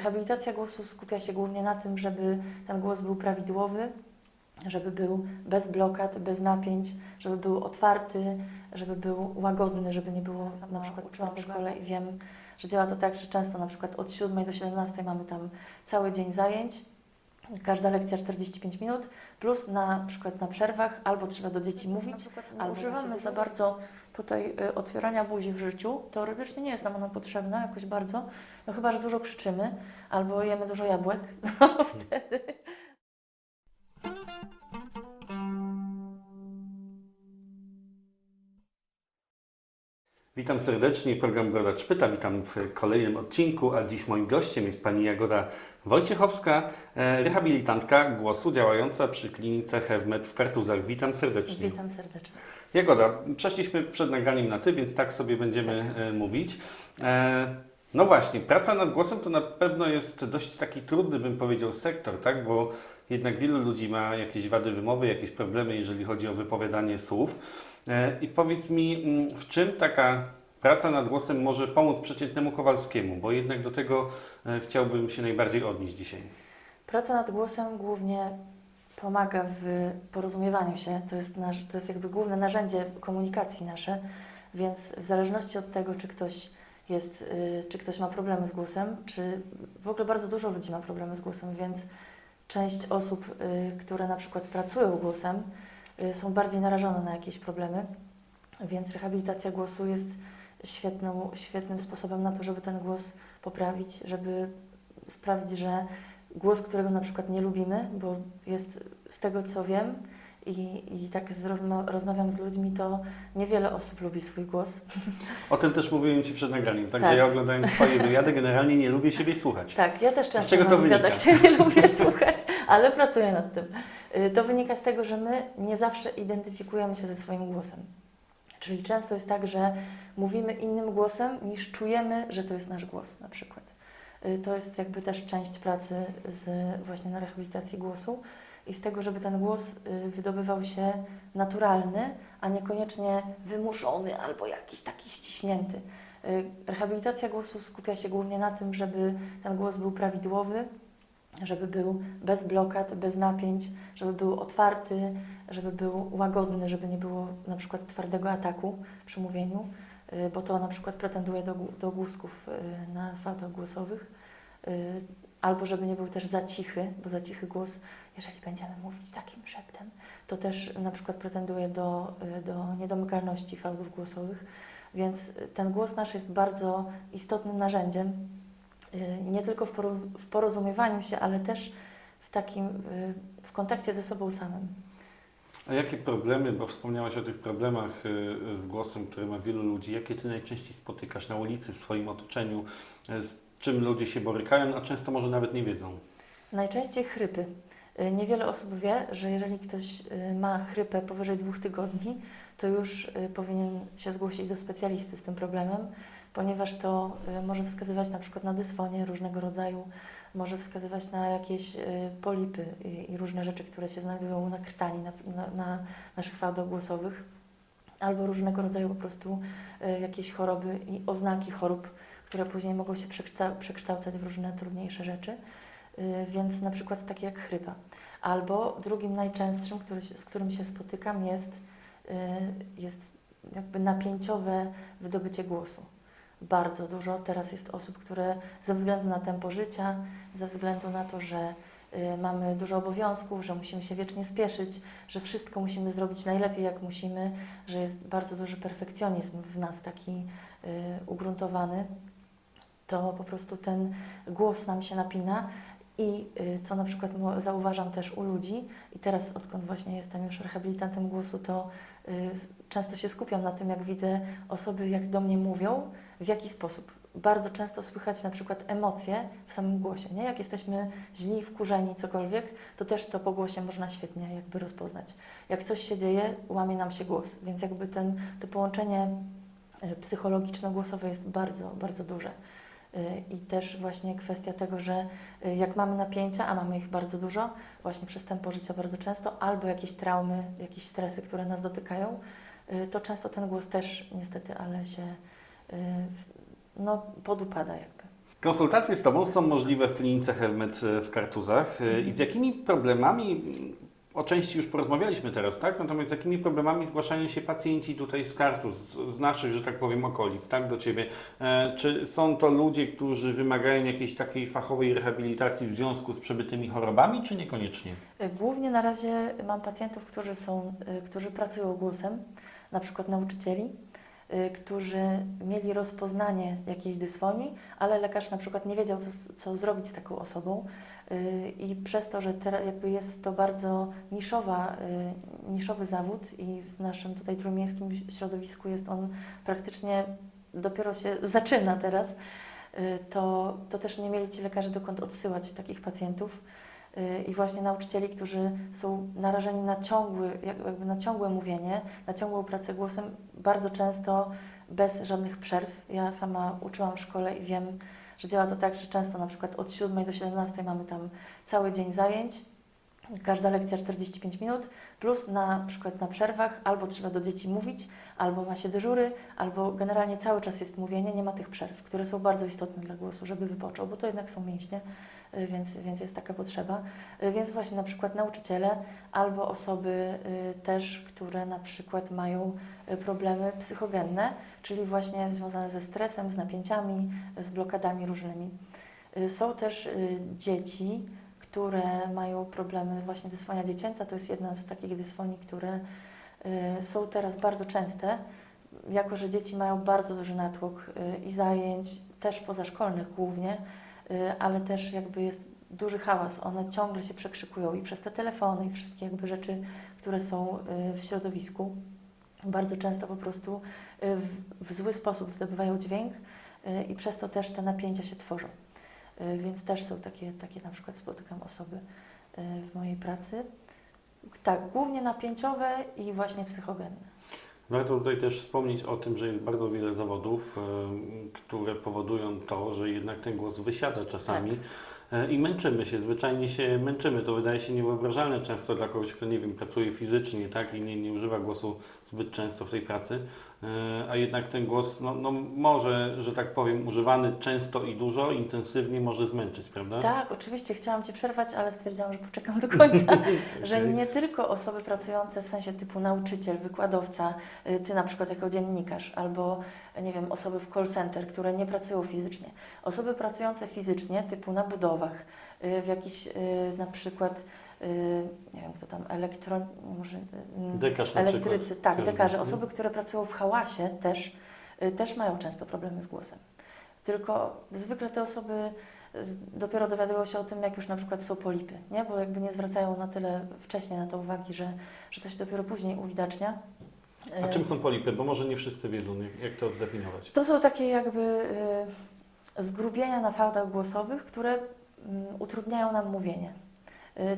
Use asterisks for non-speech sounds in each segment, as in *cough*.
Rehabilitacja głosu skupia się głównie na tym, żeby ten głos był prawidłowy, żeby był bez blokad, bez napięć, żeby był otwarty, żeby był łagodny, żeby nie było na przykład uczyłam w szkole. I wiem, że działa to tak, że często na przykład od 7 do 17 mamy tam cały dzień zajęć, każda lekcja 45 minut, plus na przykład na przerwach albo trzeba do dzieci mówić, albo używamy za bardzo tutaj y, otwierania buzi w życiu. Teoretycznie nie jest nam ona potrzebna jakoś bardzo, no chyba, że dużo krzyczymy albo jemy dużo jabłek, *laughs* no wtedy Witam serdecznie, program Brodacz Pyta. Witam w kolejnym odcinku, a dziś moim gościem jest pani Jagoda Wojciechowska, e, rehabilitantka głosu działająca przy klinice HewMed w Kartuzach. Witam serdecznie. witam serdecznie. Jagoda, przeszliśmy przed nagraniem na ty, więc tak sobie będziemy e, mówić. E, no właśnie, praca nad głosem to na pewno jest dość taki trudny, bym powiedział, sektor, tak? Bo jednak wielu ludzi ma jakieś wady wymowy, jakieś problemy, jeżeli chodzi o wypowiadanie słów. E, I powiedz mi, mm, w czym taka praca nad głosem może pomóc przeciętnemu Kowalskiemu? Bo jednak do tego e, chciałbym się najbardziej odnieść dzisiaj. Praca nad głosem głównie pomaga w porozumiewaniu się. To jest, nasz, to jest jakby główne narzędzie komunikacji nasze, więc w zależności od tego, czy ktoś jest, y, czy ktoś ma problemy z głosem, czy w ogóle bardzo dużo ludzi ma problemy z głosem, więc część osób, y, które na przykład pracują głosem, y, są bardziej narażone na jakieś problemy, więc rehabilitacja głosu jest świetną, świetnym sposobem na to, żeby ten głos poprawić, żeby sprawić, że głos, którego na przykład nie lubimy, bo jest z tego co wiem i, i tak z rozma- rozmawiam z ludźmi, to niewiele osób lubi swój głos. O tym też mówiłem Ci przed nagraniem, także Tak. ja oglądając Twoje wywiady generalnie nie lubię siebie słuchać. Tak, ja też Z często czego na to wywiadach się nie lubię *laughs* słuchać, ale pracuję nad tym. Y, To wynika z tego, że my nie zawsze identyfikujemy się ze swoim głosem. Czyli często jest tak, że mówimy innym głosem niż czujemy, że to jest nasz głos na przykład. Y, To jest jakby też część pracy z, właśnie na rehabilitacji głosu i z tego, żeby ten głos y, wydobywał się naturalny, a niekoniecznie wymuszony albo jakiś taki ściśnięty. Y, Rehabilitacja głosu skupia się głównie na tym, żeby ten głos był prawidłowy, żeby był bez blokad, bez napięć, żeby był otwarty, żeby był łagodny, żeby nie było na przykład twardego ataku przy mówieniu, y, bo to na przykład pretenduje do, do głosków na fałdach głosowych, albo żeby nie był też za cichy, bo za cichy głos, jeżeli będziemy mówić takim szeptem, to też na przykład pretenduje do, y, do niedomykalności fałdów głosowych, więc ten głos nasz jest bardzo istotnym narzędziem, y, nie tylko w, poro- w porozumiewaniu się, ale też w takim, y, w kontakcie ze sobą samym. A jakie problemy, bo wspomniałaś o tych problemach z głosem, które ma wielu ludzi, jakie Ty najczęściej spotykasz na ulicy, w swoim otoczeniu, z czym ludzie się borykają, a często może nawet nie wiedzą? Najczęściej chrypy. Y, Niewiele osób wie, że jeżeli ktoś y, ma chrypę powyżej dwóch tygodni, to już y, powinien się zgłosić do specjalisty z tym problemem, ponieważ to może wskazywać na przykład na dysfonię różnego rodzaju, może wskazywać na jakieś polipy i, różne rzeczy, które się znajdują na krtani, na, na, na naszych fałdach głosowych, albo różnego rodzaju po prostu jakieś choroby i oznaki chorób, które później mogą się przekształ- przekształcać w różne trudniejsze rzeczy. Y, więc na przykład takie jak chrypa. Albo drugim najczęstszym, który, z którym się spotykam, jest, y, jest jakby napięciowe wydobycie głosu. Bardzo dużo teraz jest osób, które ze względu na tempo życia, ze względu na to, że y, mamy dużo obowiązków, że musimy się wiecznie spieszyć, że wszystko musimy zrobić najlepiej jak musimy, że jest bardzo duży perfekcjonizm w nas taki ugruntowany, to po prostu ten głos nam się napina i y, co na przykład zauważam też u ludzi i teraz odkąd właśnie jestem już rehabilitantem głosu, to y, często się skupiam na tym, jak widzę osoby, jak do mnie mówią, w jaki sposób. Bardzo często słychać na przykład emocje w samym głosie, nie? Jak jesteśmy źli, wkurzeni, cokolwiek, to też to po głosie można świetnie jakby rozpoznać. Jak coś się dzieje, łamie nam się głos, więc jakby ten, to połączenie y, psychologiczno-głosowe jest bardzo, bardzo duże. I też właśnie kwestia tego, że y, jak mamy napięcia, a mamy ich bardzo dużo, właśnie przez tempo życia bardzo często, albo jakieś traumy, jakieś stresy, które nas dotykają, y, to często ten głos też niestety, ale się y, no, podupada jakby. Konsultacje z Tobą są możliwe w klinice Hermet w Kartuzach. I z jakimi problemami, o części już porozmawialiśmy teraz, tak? Natomiast z jakimi problemami zgłaszają się pacjenci tutaj z Kartuz, z, z naszych, że tak powiem, okolic, tak? Do Ciebie. E, czy są to ludzie, którzy wymagają jakiejś takiej fachowej rehabilitacji w związku z przebytymi chorobami, czy niekoniecznie? Y, Głównie na razie mam pacjentów, którzy są, y, którzy pracują głosem, na przykład nauczycieli, y, którzy mieli rozpoznanie jakiejś dysfonii, ale lekarz na przykład nie wiedział, co, co zrobić z taką osobą i przez to, że jakby jest to bardzo niszowa, y, niszowy zawód i w naszym tutaj trójmiejskim środowisku jest on praktycznie dopiero się *laughs* zaczyna teraz, y, to, to też nie mieli ci lekarze dokąd odsyłać takich pacjentów. Y, i właśnie nauczycieli, którzy są narażeni na, ciągły, jak- jakby na ciągłe mówienie, na ciągłą pracę głosem, bardzo często bez żadnych przerw. Ja sama uczyłam w szkole i wiem, że działa to tak, że często na przykład od 7 do 17 mamy tam cały dzień zajęć, każda lekcja 45 minut, plus na przykład na przerwach albo trzeba do dzieci mówić, albo ma się dyżury, albo generalnie cały czas jest mówienie, nie ma tych przerw, które są bardzo istotne dla głosu, żeby wypoczął, bo to jednak są mięśnie, y, więc, więc jest taka potrzeba. Y, Więc właśnie na przykład nauczyciele albo osoby y, też, które na przykład mają problemy psychogenne, czyli właśnie związane ze stresem, z napięciami, z blokadami różnymi. Y, Są też y, dzieci, które mają problemy, właśnie dysfonia dziecięca, to jest jedna z takich dysfonii, które y, są teraz bardzo częste, jako że dzieci mają bardzo duży natłok i zajęć, też pozaszkolnych głównie, ale też jakby jest duży hałas, one ciągle się przekrzykują i przez te telefony i wszystkie jakby rzeczy, które są w środowisku, bardzo często po prostu y, w, w zły sposób wydobywają dźwięk y, i przez to też te napięcia się tworzą. Y, Więc też są takie, takie na przykład spotykam osoby w mojej pracy. Tak, głównie napięciowe i właśnie psychogenne. Warto tutaj też wspomnieć o tym, że jest bardzo wiele zawodów, które powodują to, że jednak ten głos wysiada czasami e, i męczymy się, zwyczajnie się męczymy. To wydaje się niewyobrażalne często dla kogoś, kto nie wiem, pracuje fizycznie tak, i nie, nie używa głosu zbyt często w tej pracy, e, a jednak ten głos no, no, może, że tak powiem, używany często i dużo, intensywnie może zmęczyć, prawda? Tak, oczywiście chciałam Ci przerwać, ale stwierdziłam, że poczekam do końca, *laughs* że Okej. nie tylko osoby pracujące w sensie typu nauczyciel, wykładowca, y, Ty na przykład jako dziennikarz, albo nie wiem, osoby w call center, które nie pracują fizycznie. Osoby pracujące fizycznie, typu na budowach, y, w jakiś y, na przykład, nie wiem kto tam, elektron... może... y, Dekarz na Elektrycy, przykład. tak, dekarze. mhm. Osoby, które pracują w hałasie też, też mają często problemy z głosem. Tylko zwykle te osoby dopiero dowiadują się o tym, jak już na przykład są polipy, nie? Bo jakby nie zwracają na tyle wcześnie na to uwagi, że, że to się dopiero później uwidacznia. A Y, czym są polipy? Bo może nie wszyscy wiedzą, jak- to zdefiniować. To są takie jakby y, zgrubienia na fałdach głosowych, które mm, utrudniają nam mówienie. Y,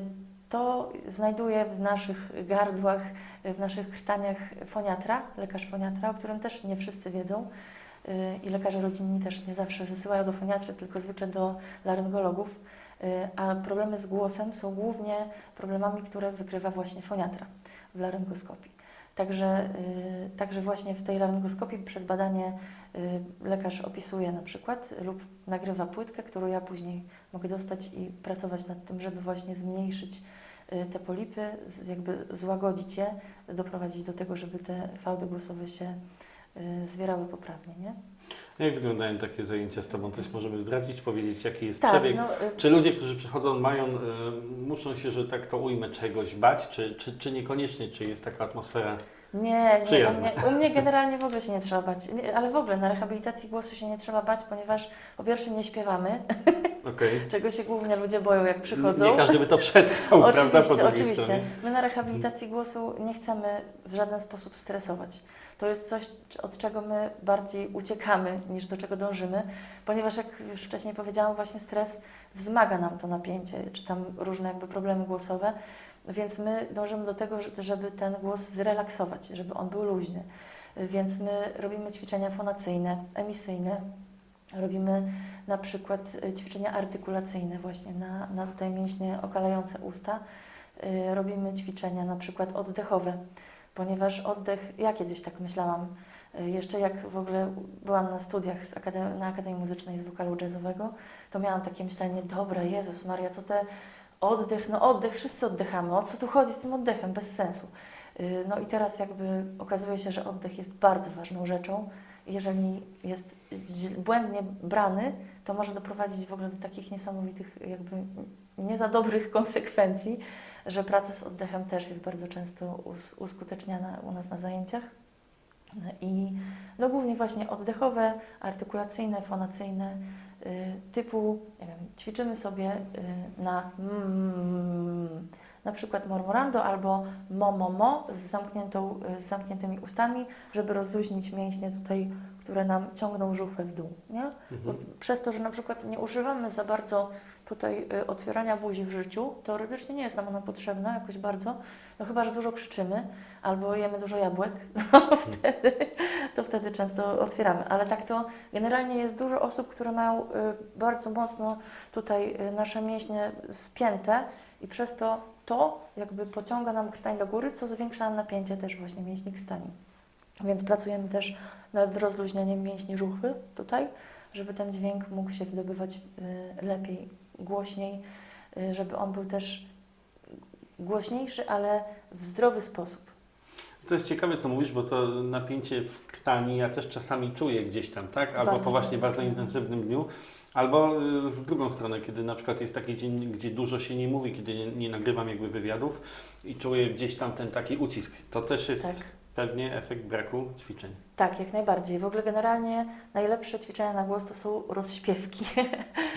to znajduje w naszych gardłach, y, w naszych krtaniach foniatra, lekarz foniatra, o którym też nie wszyscy wiedzą. Y, I lekarze rodzinni też nie zawsze wysyłają do foniatry, tylko zwykle do laryngologów. Y, A problemy z głosem są głównie problemami, które wykrywa właśnie foniatra w laryngoskopii. Także, y, także właśnie w tej laryngoskopii przez badanie y, lekarz opisuje na przykład lub nagrywa płytkę, którą ja później mogę dostać i pracować nad tym, żeby właśnie zmniejszyć y, te polipy, jakby złagodzić je, doprowadzić do tego, żeby te fałdy głosowe się zwierały poprawnie, nie? Jak wyglądają takie zajęcia z Tobą? Coś możemy zdradzić, powiedzieć, jaki jest Tak, przebieg? no, y, Czy ludzie, którzy przychodzą, mają, y, muszą się, że tak to ujmę, czegoś bać, czy, czy, czy niekoniecznie, czy jest taka atmosfera? Nie, nie u, mnie, u mnie generalnie w ogóle się nie trzeba bać, nie, ale w ogóle na rehabilitacji głosu się nie trzeba bać, ponieważ po pierwsze nie śpiewamy, *laughs* Okej. czego się głównie ludzie boją jak przychodzą. Nie każdy by to przetrwał, *laughs* prawda? Oczywiście, oczywiście. stronie. My na rehabilitacji głosu nie chcemy w żaden sposób stresować. To jest coś, od czego my bardziej uciekamy niż do czego dążymy, ponieważ jak już wcześniej powiedziałam, właśnie stres wzmaga nam to napięcie, czy tam różne jakby problemy głosowe, więc my dążymy do tego, że- żeby ten głos zrelaksować, żeby on był luźny. Więc my robimy ćwiczenia fonacyjne, emisyjne, robimy na przykład y, ćwiczenia artykulacyjne właśnie na, na tutaj mięśnie okalające usta. Y, Robimy ćwiczenia na przykład oddechowe, ponieważ oddech, ja kiedyś tak myślałam, Y, Jeszcze jak w ogóle byłam na studiach z akade- na Akademii Muzycznej z wokalu jazzowego, to miałam takie myślenie, dobra, Jezus Maria, to te oddech, no oddech, wszyscy oddychamy, o co tu chodzi z tym oddechem, bez sensu. No i teraz jakby okazuje się, że oddech jest bardzo ważną rzeczą. Jeżeli jest błędnie brany, to może doprowadzić w ogóle do takich niesamowitych, jakby nie za dobrych *laughs* konsekwencji, że praca z oddechem też jest bardzo często us- uskuteczniana u nas na zajęciach. I no głównie właśnie oddechowe, artykulacyjne, fonacyjne, y, typu, nie wiem, ćwiczymy sobie y, na mm, na przykład mormorando albo momomo z, zamkniętą, z zamkniętymi ustami, żeby rozluźnić mięśnie tutaj, które nam ciągną żuchwę w dół, nie? Mhm. przez to, że na przykład nie używamy za bardzo tutaj y, otwierania buzi w życiu, teoretycznie nie jest nam ona potrzebna jakoś bardzo, no chyba, że dużo krzyczymy albo jemy dużo jabłek, *laughs* to wtedy, to wtedy często otwieramy. Ale tak to generalnie jest dużo osób, które mają y, bardzo mocno tutaj y, nasze mięśnie spięte i przez to to jakby pociąga nam krtań do góry, co zwiększa nam napięcie też właśnie mięśni krtani. Więc pracujemy też nad rozluźnieniem mięśni żuchwy tutaj, żeby ten dźwięk mógł się wydobywać y, lepiej, głośniej, y, żeby on był też głośniejszy, ale w zdrowy sposób. To jest ciekawe, co mówisz, bo to napięcie w ja też czasami czuję gdzieś tam, tak? Albo Bardzo po właśnie bardzo czuję. intensywnym dniu, albo y, w drugą stronę, kiedy na przykład jest taki dzień, gdzie dużo się nie mówi, kiedy nie, nie nagrywam jakby wywiadów i czuję gdzieś tam ten taki ucisk. To też jest Tak. pewnie efekt braku ćwiczeń. Tak, jak najbardziej. W ogóle generalnie najlepsze ćwiczenia na głos to są rozśpiewki. *laughs*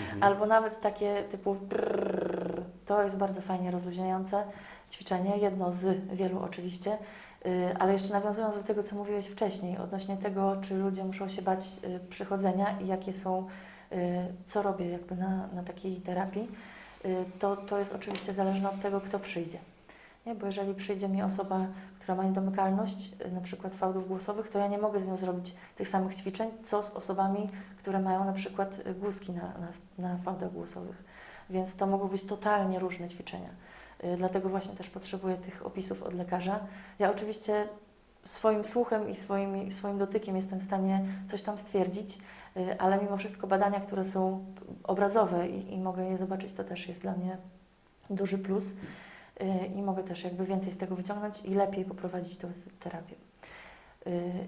Mhm. Albo nawet takie typu brrr. to jest bardzo fajnie rozluźniające ćwiczenie, jedno z wielu oczywiście. Y, Ale jeszcze nawiązując do tego, co mówiłeś wcześniej, odnośnie tego, czy ludzie muszą się bać y, przychodzenia i jakie są, y, co robię jakby na, na takiej terapii, to, to jest oczywiście zależne od tego, kto przyjdzie. Nie? Bo jeżeli przyjdzie mi osoba, która ma niedomykalność, na przykład fałdów głosowych, to ja nie mogę z nią zrobić tych samych ćwiczeń, co z osobami, które mają na przykład guzki na, na, na fałdach głosowych. Więc to mogą być totalnie różne ćwiczenia. Y, Dlatego właśnie też potrzebuję tych opisów od lekarza. Ja oczywiście swoim słuchem i swoim, swoim dotykiem jestem w stanie coś tam stwierdzić, y, ale mimo wszystko badania, które są obrazowe i, i mogę je zobaczyć, to też jest dla mnie duży plus. Y, I mogę też jakby więcej z tego wyciągnąć i lepiej poprowadzić tę terapię.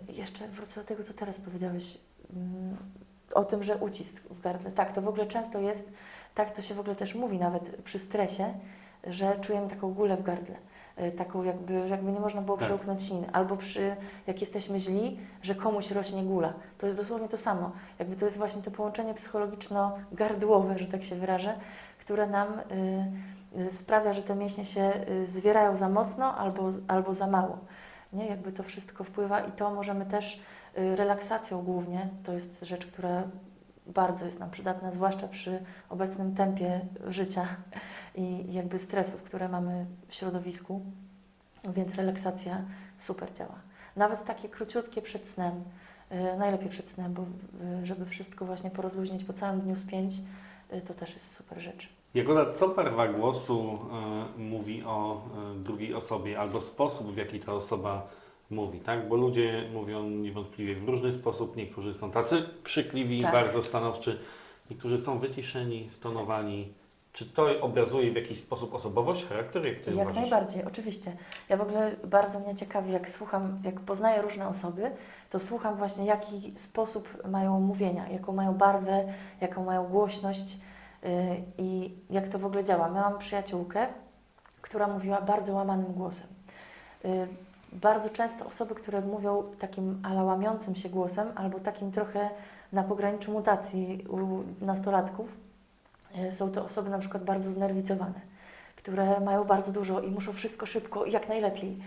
Jeszcze wrócę do tego, co teraz powiedziałeś mm, o tym, że ucisk w gardle. Tak, to w ogóle często jest, tak to się w ogóle też mówi nawet przy stresie, że czujemy taką gulę w gardle. Y, Taką jakby, jakby nie można było Tak. przełknąć siny. Albo przy, jak jesteśmy źli, że komuś rośnie gula. To jest dosłownie to samo. Jakby to jest właśnie to połączenie psychologiczno-gardłowe, że tak się wyrażę, które nam y, y, sprawia, że te mięśnie się y, zwierają za mocno albo, albo za mało. Nie? Jakby to wszystko wpływa i to możemy też y, relaksacją głównie, to jest rzecz, która bardzo jest nam przydatna, zwłaszcza przy obecnym tempie życia i jakby stresów, które mamy w środowisku, więc relaksacja super działa. Nawet takie króciutkie przed snem, y, najlepiej przed snem, bo y, żeby wszystko właśnie porozluźnić po całym dniu spięć, y, to też jest super rzecz. Jagoda, co barwa głosu e, mówi o e, drugiej osobie, albo sposób, w jaki ta osoba mówi, tak? Bo ludzie mówią niewątpliwie w różny sposób. Niektórzy są tacy krzykliwi, Tak. bardzo stanowczy, niektórzy są wyciszeni, stonowani. Czy to obrazuje w jakiś sposób osobowość, charakter? Jak ty Jak uważasz? najbardziej, oczywiście. Ja w ogóle bardzo mnie ciekawi, jak słucham, jak poznaję różne osoby, to słucham właśnie, jaki sposób mają mówienia, jaką mają barwę, jaką mają głośność yy, i jak to w ogóle działa. Miałam przyjaciółkę, która mówiła bardzo łamanym głosem. Yy, bardzo często osoby, które mówią takim ala łamiącym się głosem, albo takim trochę na pograniczu mutacji u nastolatków, są to osoby na przykład bardzo znerwicowane które mają bardzo dużo i muszą wszystko szybko i jak najlepiej.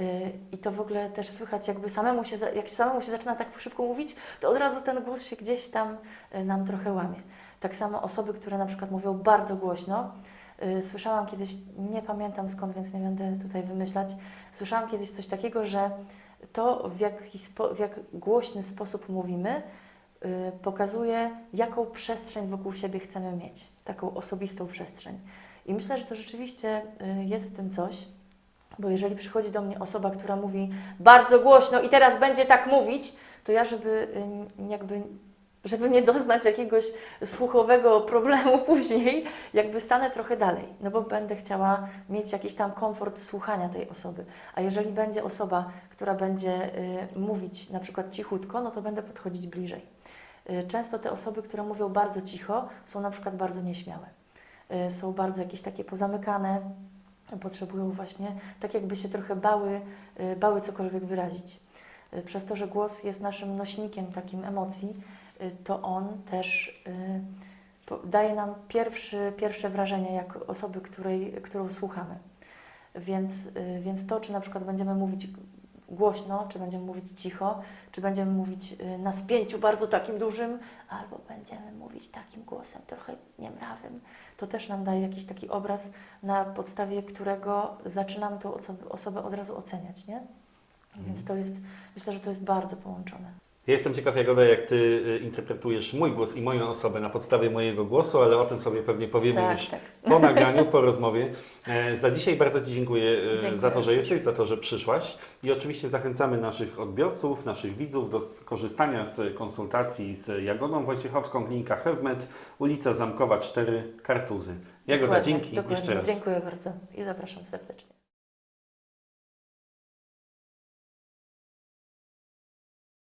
Yy, I to w ogóle też słychać, jakby samemu się, jak samemu się zaczyna tak szybko mówić, to od razu ten głos się gdzieś tam yy, nam trochę łamie. Tak samo osoby, które na przykład mówią bardzo głośno. Słyszałam kiedyś, nie pamiętam skąd, więc nie będę tutaj wymyślać, słyszałam kiedyś coś takiego, że to w jaki w jak głośny sposób mówimy, pokazuje, jaką przestrzeń wokół siebie chcemy mieć, taką osobistą przestrzeń. I myślę, że to rzeczywiście y, jest w tym coś, bo jeżeli przychodzi do mnie osoba, która mówi bardzo głośno i teraz będzie tak mówić, to ja, żeby y, jakby żeby nie doznać jakiegoś słuchowego problemu *laughs* później, jakby stanę trochę dalej, no bo będę chciała mieć jakiś tam komfort słuchania tej osoby. A jeżeli będzie osoba, która będzie y, mówić na przykład cichutko, no to będę podchodzić bliżej. Y, Często te osoby, które mówią bardzo cicho, są na przykład bardzo nieśmiałe. Y, Są bardzo jakieś takie pozamykane, potrzebują właśnie tak jakby się trochę bały, y, bały cokolwiek wyrazić. Przez to, że głos jest naszym nośnikiem takim emocji, to on też daje nam pierwszy, pierwsze wrażenie jak osoby, której, którą słuchamy. Więc, więc to, czy na przykład będziemy mówić głośno, czy będziemy mówić cicho, czy będziemy mówić y, na spięciu bardzo takim dużym, albo będziemy mówić takim głosem trochę niemrawym, to też nam daje jakiś taki obraz, na podstawie którego zaczynamy tą osobę, osobę od razu oceniać, nie? Więc to jest, myślę, że to jest bardzo połączone. Ja jestem ciekaw, Jagoda, jak Ty y, interpretujesz mój głos i moją osobę na podstawie mojego głosu, ale o tym sobie pewnie powiemy Tak, już tak. po nagraniu, po rozmowie. E, Za dzisiaj bardzo Ci dziękuję, e, Dziękuję. za to, że jesteś, za to, że przyszłaś i oczywiście zachęcamy naszych odbiorców, naszych widzów do skorzystania z konsultacji z Jagodą Wojciechowską, klinika HevMed, ulica Zamkowa 4, Kartuzy. Jagoda, Dokładnie, dzięki dokładnie. jeszcze raz. Dziękuję bardzo i zapraszam serdecznie.